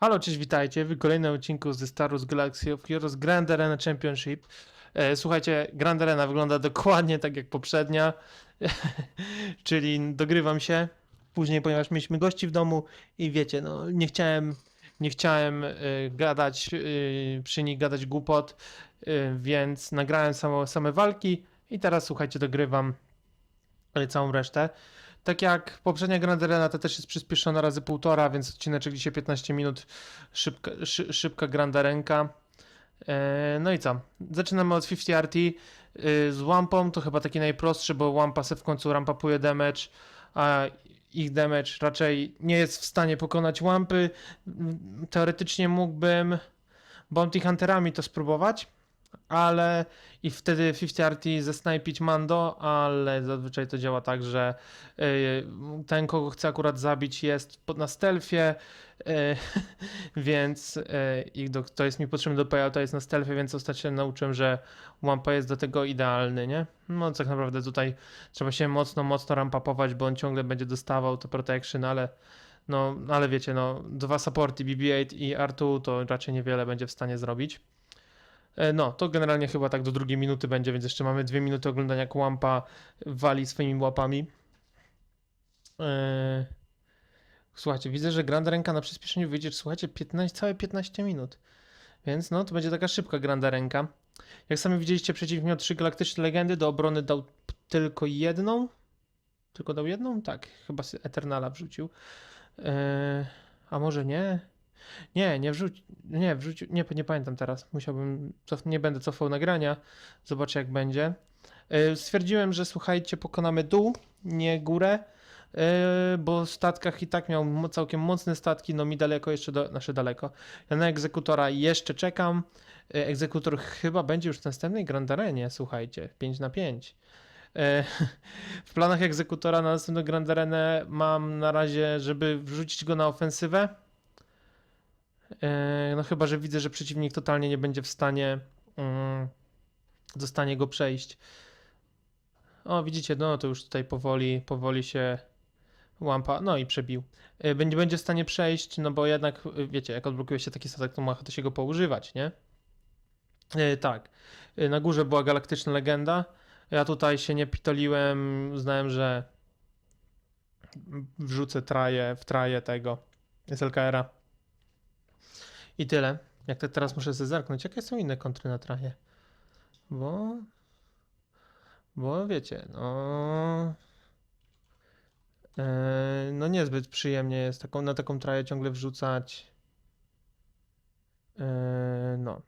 Halo, cześć, witajcie w kolejnym odcinku ze Star Wars Galaxy of Heroes Grand Arena Championship. E, Słuchajcie, Grand Arena wygląda dokładnie tak jak poprzednia, czyli dogrywam się później, ponieważ mieliśmy gości w domu i wiecie, no nie chciałem, nie chciałem e, gadać e, przy nich, gadać głupot, więc nagrałem samo, same walki i teraz słuchajcie, dogrywam całą resztę. Tak jak poprzednia Grand Arena, to też jest przyspieszona razy półtora, więc odcineczek dzisiaj 15 minut, szybka, szy, szybka Grand Arenka. E, no i co? Zaczynamy od 50 RT y, z Wampą, to chyba taki najprostszy, bo Wampa se w końcu rampapuje damage, a ich damage raczej nie jest w stanie pokonać Wampy. Mm, Teoretycznie mógłbym Bounty Hunterami to spróbować, ale i wtedy 50 RT zesnajpić Mando, ale zazwyczaj to działa tak, że y, ten, kogo chcę akurat zabić, jest na stealthie, y, więc y, to jest mi potrzebny do payouta, jest na stealthie, więc ostatnio nauczyłem, że Wampa jest do tego idealny, nie? No tak naprawdę tutaj trzeba się mocno, mocno rampapować, bo on ciągle będzie dostawał to protection, ale no, ale wiecie, no, dwa supporty BB-8 i R2 to raczej niewiele będzie w stanie zrobić. E, No, to generalnie chyba tak do drugiej minuty będzie, więc jeszcze mamy dwie minuty oglądania, jak Łampa wali swoimi łapami. Eee, Słuchajcie, widzę, że Granda Ręka na przyspieszeniu wyjdzie, słuchajcie, 15, całe 15 minut. Więc no, to będzie taka szybka Granda Ręka. Jak sami widzieliście, przeciw miał trzy galaktyczne legendy, do obrony dał tylko jedną. Tylko dał jedną? Tak, chyba Eternala wrzucił. Eee, a może nie? Nie, nie wrzuć, nie wrzucił, nie, nie pamiętam teraz. Musiałbym, cof, nie będę cofał nagrania. Zobaczę jak będzie. Yy, Stwierdziłem, że słuchajcie, pokonamy dół, nie górę, yy, bo w statkach i tak miał całkiem mocne statki, no mi daleko jeszcze, do, znaczy daleko. Ja na egzekutora jeszcze czekam. Yy, Egzekutor chyba będzie już w następnej Grand Arenie, słuchajcie, 5 na 5. Yy, W planach egzekutora na następną Grand Arenę mam na razie, żeby wrzucić go na ofensywę. E, No chyba, że widzę, że przeciwnik totalnie nie będzie w stanie mm, zostanie go przejść. O, widzicie, no to już tutaj powoli, powoli się łampa, no i przebił. E, Będzie, będzie w stanie przejść, no bo jednak, e, wiecie, jak odblokuje się taki statek, to ma to się go poużywać, nie? Tak. Na górze była galaktyczna legenda. Ja tutaj się nie pitoliłem, uznałem, że wrzucę traje, w traje tego SLKR-a. I tyle. Jak to teraz muszę sobie zerknąć, jakie są inne kontry na traje? Bo. Bo wiecie, no. E, no niezbyt przyjemnie jest taką, na taką traję ciągle wrzucać. E, no.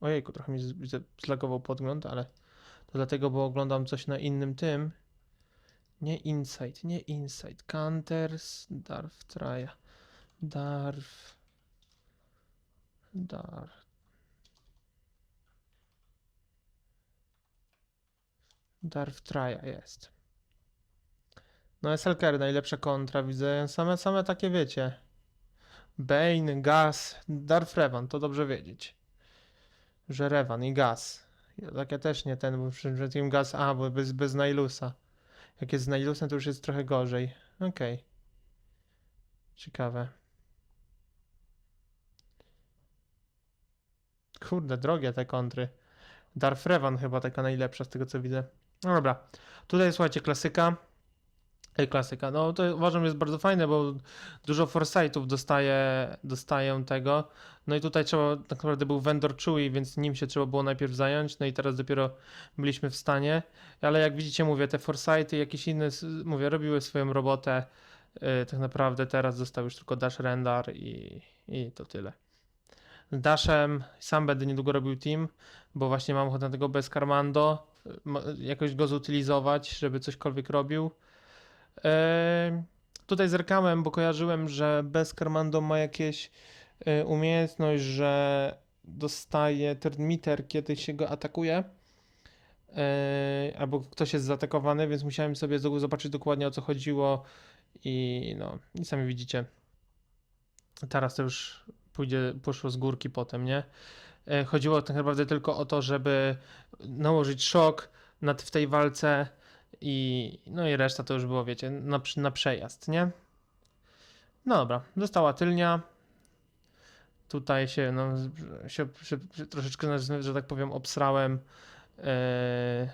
Ojejku, trochę mi zlagował podgląd, ale to dlatego, bo oglądam coś na innym tym. Nie Insight, nie Insight. Counters, Darf Traja. Darf. Dar. Darf Traja jest. No SLKR najlepsza kontra, widzę. Same, same takie wiecie. Bane, Gas, Darf Revan, to dobrze wiedzieć. Że Revan i Gas. Ja, tak ja też nie ten, bo przed przed tym Gas, a, bo bez, bez Nailusa. Jak jest z Nailusem, to już jest trochę gorzej. Okej. Ciekawe. Kurde, drogie te kontry. Darth Revan chyba taka najlepsza z tego co widzę. No dobra. Tutaj słuchajcie, klasyka. Ej, klasyka. No to uważam jest bardzo fajne, bo dużo foresightów dostaje, dostają tego. No i tutaj trzeba, tak naprawdę był vendor Chewie, więc nim się trzeba było najpierw zająć. No i teraz dopiero byliśmy w stanie. Ale jak widzicie, mówię, te foresighty, jakieś inne, mówię, robiły swoją robotę. Yy, tak naprawdę teraz został już tylko Dash Rendar i, i to tyle z Dashem. Sam będę niedługo robił team, bo właśnie mam ochotę na tego bez Carmando. ma- Jakoś go zutylizować, żeby cośkolwiek robił. Tutaj zerkałem, bo kojarzyłem, że bez Carmando ma jakieś e, umiejętność, że dostaje termiter, kiedy się go atakuje. Albo ktoś jest zaatakowany, więc musiałem sobie zobaczyć dokładnie o co chodziło i no, i sami widzicie. Teraz to już pójdzie, poszło z górki potem, nie? E, Chodziło tak naprawdę tylko o to, żeby nałożyć szok nad, w tej walce i no i reszta to już było, wiecie, na, na przejazd, nie? No dobra, została tylnia. Tutaj się, no, się, się, troszeczkę, że tak powiem, obsrałem. E,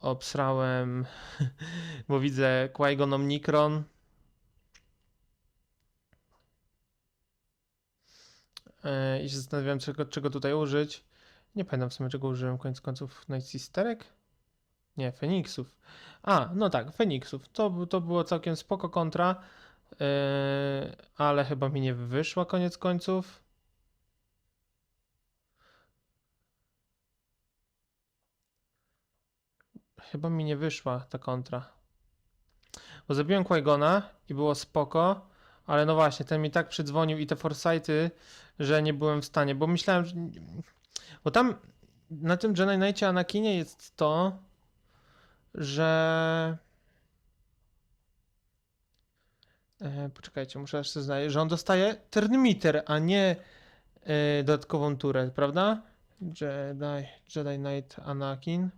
obsrałem, bo widzę Qui-Gon Omnicron. I się zastanawiałem, czego, czego tutaj użyć. Nie pamiętam w sumie, czego użyłem koniec końców Night Sisterek. Nie, Feniksów. A, no tak, Feniksów. To, to było całkiem spoko kontra, yy, ale chyba mi nie wyszła koniec końców. Chyba mi nie wyszła ta kontra. Bo zabiłem Qui-Gona i było spoko, ale no właśnie, ten mi tak przydzwonił i te foresighty, że nie byłem w stanie, bo myślałem, że... Bo tam na tym Jedi Knightie Anakinie jest to, że... E, poczekajcie, muszę aż sobie znaleźć, że on dostaje Thermiter, a nie e, dodatkową turę, prawda? Jedi, Jedi Knight Anakin.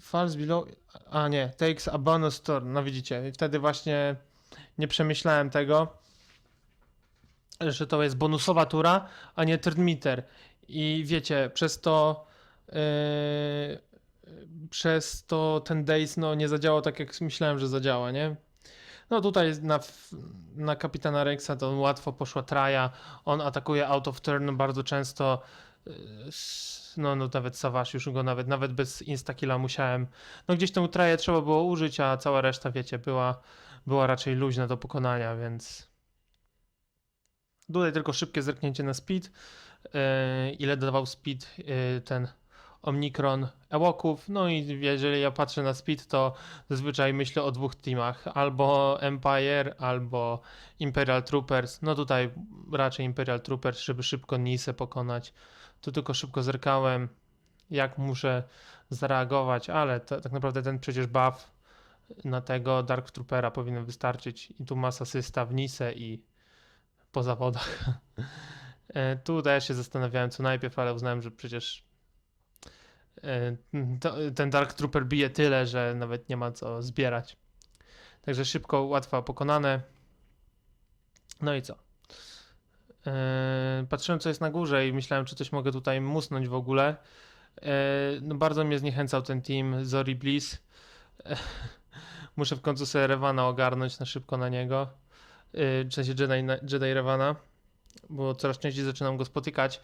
Falls below... A nie, takes a bonus turn. No widzicie, wtedy właśnie nie przemyślałem tego, że to jest bonusowa tura, a nie Thermiter. I wiecie, przez to... Yy, przez to ten Days no, nie zadziałał tak, jak myślałem, że zadziała, nie? No tutaj na, na kapitana Rexa to łatwo poszła traja. On atakuje out of turn bardzo często. Yy, No, no nawet Savage już go nawet, nawet bez instakilla musiałem. No gdzieś tą traję trzeba było użyć, a cała reszta, wiecie, była, była raczej luźna do pokonania, więc... Tutaj tylko szybkie zerknięcie na speed. Yy, ile dawał speed yy, ten Omnicron Ewoków. No i jeżeli ja patrzę na speed, to zazwyczaj myślę o dwóch teamach. Albo Empire, albo Imperial Troopers. No tutaj raczej Imperial Troopers, żeby szybko Nisę pokonać. Tu tylko szybko zerkałem, jak muszę zareagować, ale to, tak naprawdę ten przecież buff na tego Dark Troopera powinien wystarczyć. I tu masa asysta w Nisę i po zawodach. E, Tu też się zastanawiałem co najpierw, ale uznałem, że przecież e, ten Dark Trooper bije tyle, że nawet nie ma co zbierać. Także szybko, łatwo pokonane. No i co? E, Patrzyłem, co jest na górze i myślałem, czy coś mogę tutaj musnąć w ogóle. No bardzo mnie zniechęcał ten team Zori Bliss. Muszę w końcu sobie Revana ogarnąć na szybko na niego. E, W sensie Jedi, Jedi Revana, bo coraz częściej zaczynam go spotykać,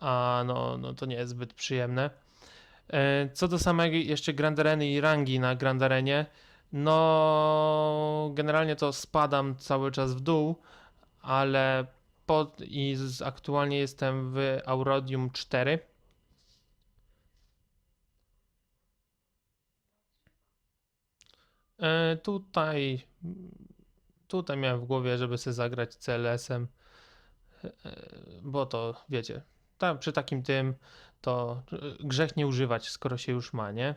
a no, no to nie jest zbyt przyjemne. E, Co do samej jeszcze Grand Areny i rangi na Grand Arenie, no generalnie to spadam cały czas w dół, ale pod, i z, aktualnie jestem w Aurodium 4. E, tutaj, tutaj miałem w głowie, żeby sobie zagrać CLS-em, e, bo to wiecie, tam przy takim tym to e, grzech nie używać, skoro się już ma, nie?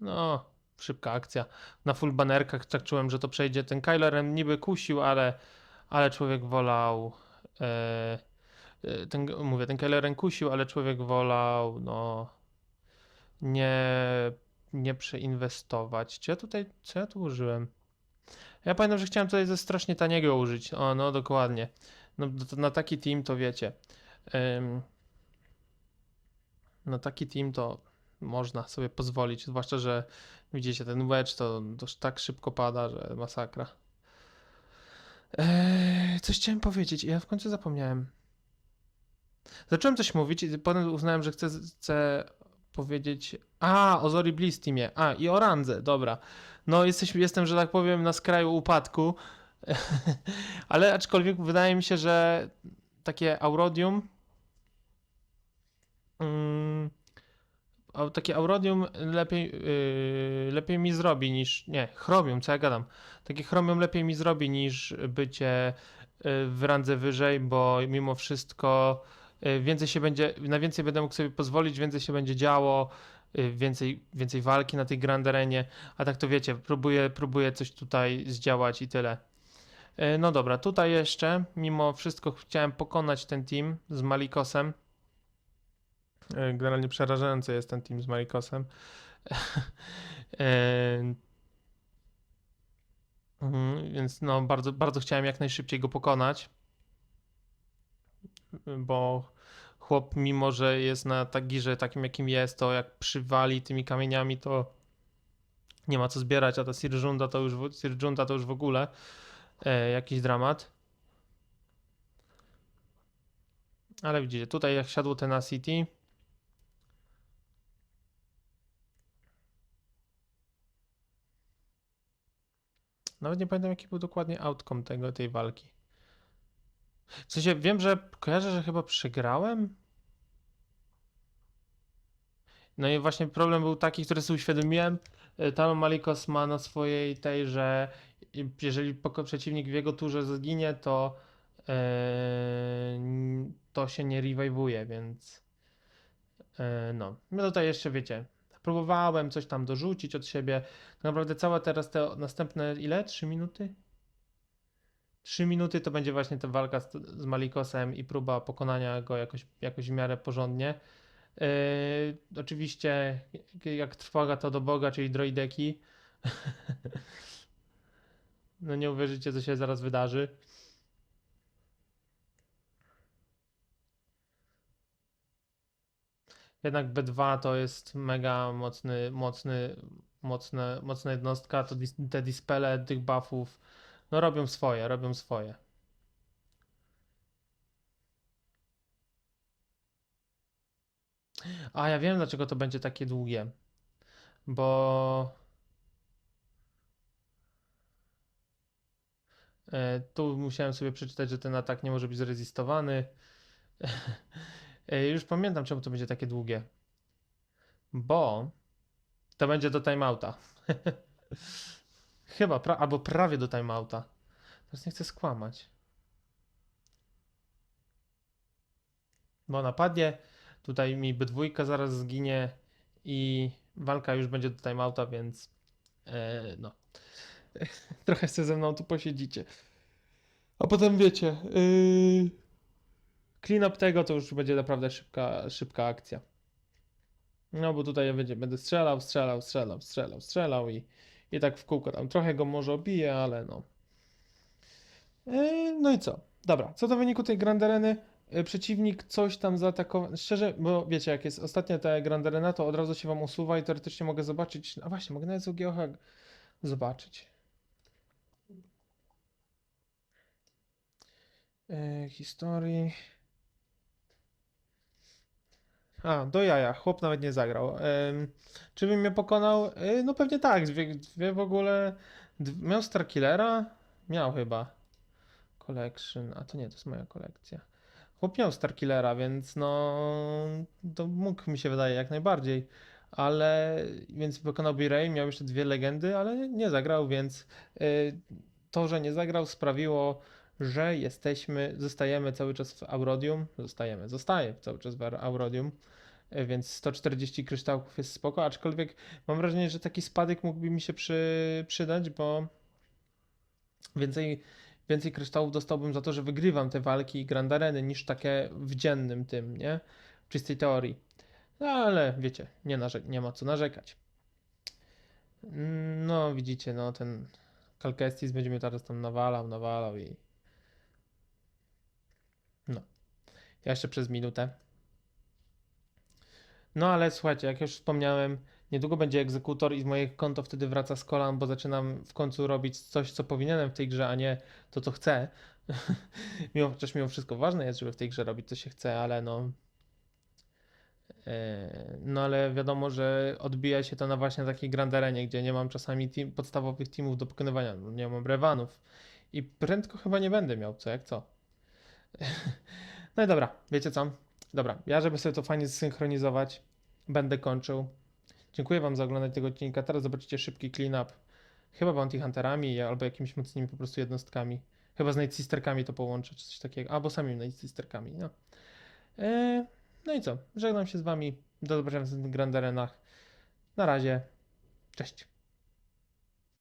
No, szybka akcja. Na full banerkach tak czułem, że to przejdzie. Ten Kylo Ren niby kusił, ale, ale człowiek wolał. E, e, ten, mówię, ten Kylo Ren kusił, ale człowiek wolał, no. Nie, nie przeinwestować. Czy ja tutaj, co ja tu użyłem? Ja pamiętam, że chciałem tutaj ze strasznie taniego użyć. O, no dokładnie. No na taki team to wiecie. Ym, na taki team to można sobie pozwolić, zwłaszcza, że widzicie, ten wedge to, to tak szybko pada, że masakra. Eee, coś chciałem powiedzieć i ja w końcu zapomniałem. Zacząłem coś mówić i potem uznałem, że chcę, chcę powiedzieć. A, o Zori Bliss teamie. A, i o Randze, dobra. No, jesteś, jestem, że tak powiem, na skraju upadku. Ale aczkolwiek wydaje mi się, że takie Aurodium. Mm, takie Aurodium lepiej, yy, lepiej mi zrobi niż. Nie, Chromium, co ja gadam. Takie Chromium lepiej mi zrobi niż bycie yy, w randze wyżej, bo mimo wszystko więcej się będzie, na więcej będę mógł sobie pozwolić, więcej się będzie działo, yy, więcej, więcej walki na tej Grand Arenie, a tak to wiecie, próbuję, próbuję coś tutaj zdziałać i tyle. Yy, No dobra, tutaj jeszcze, mimo wszystko chciałem pokonać ten team z Malikosem. E, Generalnie przerażający jest ten team z Marikosem. E, Mhm, Więc no, bardzo, bardzo chciałem jak najszybciej go pokonać. Bo chłop, mimo że jest na tagirze takim, jakim jest, to jak przywali tymi kamieniami, to nie ma co zbierać, a ta Sirjunda to już, Sirjunda to już w ogóle e, jakiś dramat. Ale widzicie, tutaj jak siadło Tenacity, Nawet nie pamiętam, jaki był dokładnie outcome tego, tej walki. W sensie, wiem, że kojarzę, że chyba przegrałem. No i właśnie problem był taki, który sobie uświadomiłem. E, Talon Malikos ma na swojej tej, że jeżeli przeciwnik w jego turze zginie, to e, to się nie rewivuje, więc e, no. No tutaj jeszcze wiecie, próbowałem coś tam dorzucić od siebie. Tak naprawdę całe teraz te następne ile? 3 minuty? 3 minuty to będzie właśnie ta walka z, z Malikosem i próba pokonania go jakoś, jakoś w miarę porządnie. Yy, oczywiście, jak trwoga to do Boga, czyli droideki. no nie uwierzycie, co się zaraz wydarzy. Jednak B2 to jest mega mocny, mocny, mocne, mocna jednostka. To dis- te dispele tych buffów no robią swoje, robią swoje. A ja wiem, dlaczego to będzie takie długie. Bo e, tu musiałem sobie przeczytać, że ten atak nie może być zrezistowany. E, Już pamiętam, czemu to będzie takie długie. Bo to będzie do timeouta. Chyba, pra albo prawie do timeouta. Teraz nie chcę skłamać. Bo napadnie, tutaj mi B2 zaraz zginie i walka już będzie do timeouta, więc e, no. Trochę sobie ze mną tu posiedzicie. A potem wiecie, yy, clean up tego to już będzie naprawdę szybka, szybka akcja. No bo tutaj będzie, będę strzelał, strzelał, strzelał, strzelał, strzelał i, i tak w kółko tam. Trochę go może obiję, ale no. Yy, no i co? Dobra, co do wyniku tej Grand Areny, przeciwnik coś tam zaatakował. Szczerze, bo wiecie, jak jest ostatnia ta Grand Arena, to od razu się wam usuwa i teoretycznie mogę zobaczyć. A właśnie, mogę nawet z UGH zobaczyć. Yy, historii. A, do jaja. Chłop nawet nie zagrał. Ym, czy bym mnie pokonał? Yy, no pewnie tak. Dwie, dwie w ogóle. d- Miał Starkillera? Miał chyba. Collection. A to nie, to jest moja kolekcja. Chłop Starkillera, więc no. To mógł mi się wydaje jak najbardziej. Ale. Więc pokonał B-Ray, miał jeszcze dwie legendy, ale nie zagrał, więc yy, to, że nie zagrał, sprawiło, że jesteśmy, zostajemy cały czas w Aurodium. Zostajemy, zostaję cały czas w Aurodium. E, Więc 140 kryształków jest spoko, aczkolwiek mam wrażenie, że taki spadek mógłby mi się przy, przydać, bo więcej, więcej kryształów dostałbym za to, że wygrywam te walki i Grand Areny niż takie w dziennym tym, nie? W czystej teorii. No ale wiecie, nie, nie ma co narzekać. Mm, No widzicie, no ten Kalkestis będzie mnie teraz tam nawalał, nawalał i no. Ja jeszcze przez minutę. No ale słuchajcie, jak już wspomniałem, niedługo będzie egzekutor i z mojego konto wtedy wraca z kolan, bo zaczynam w końcu robić coś, co powinienem w tej grze, a nie to, co chcę. Mimo, chociaż mimo wszystko ważne jest, żeby w tej grze robić, co się chce, ale no. e, No ale wiadomo, że odbija się to na właśnie takiej Grand Arenie, gdzie nie mam czasami team, podstawowych teamów do pokonywania, no, nie mam rewanów. I prędko chyba nie będę miał, co jak co. No i dobra, wiecie co? Dobra, ja żeby sobie to fajnie zsynchronizować, będę kończył. Dziękuję Wam za oglądanie tego odcinka. Teraz zobaczycie szybki clean-up. Chyba Bounty Hunterami albo jakimiś mocnymi po prostu jednostkami. Chyba z Night Sisterkami to połączę, czy coś takiego. Albo sami Night Sisterkami, no. Eee, no i co? Żegnam się z Wami. Do zobaczenia w Grand Arenach. Na razie. Cześć.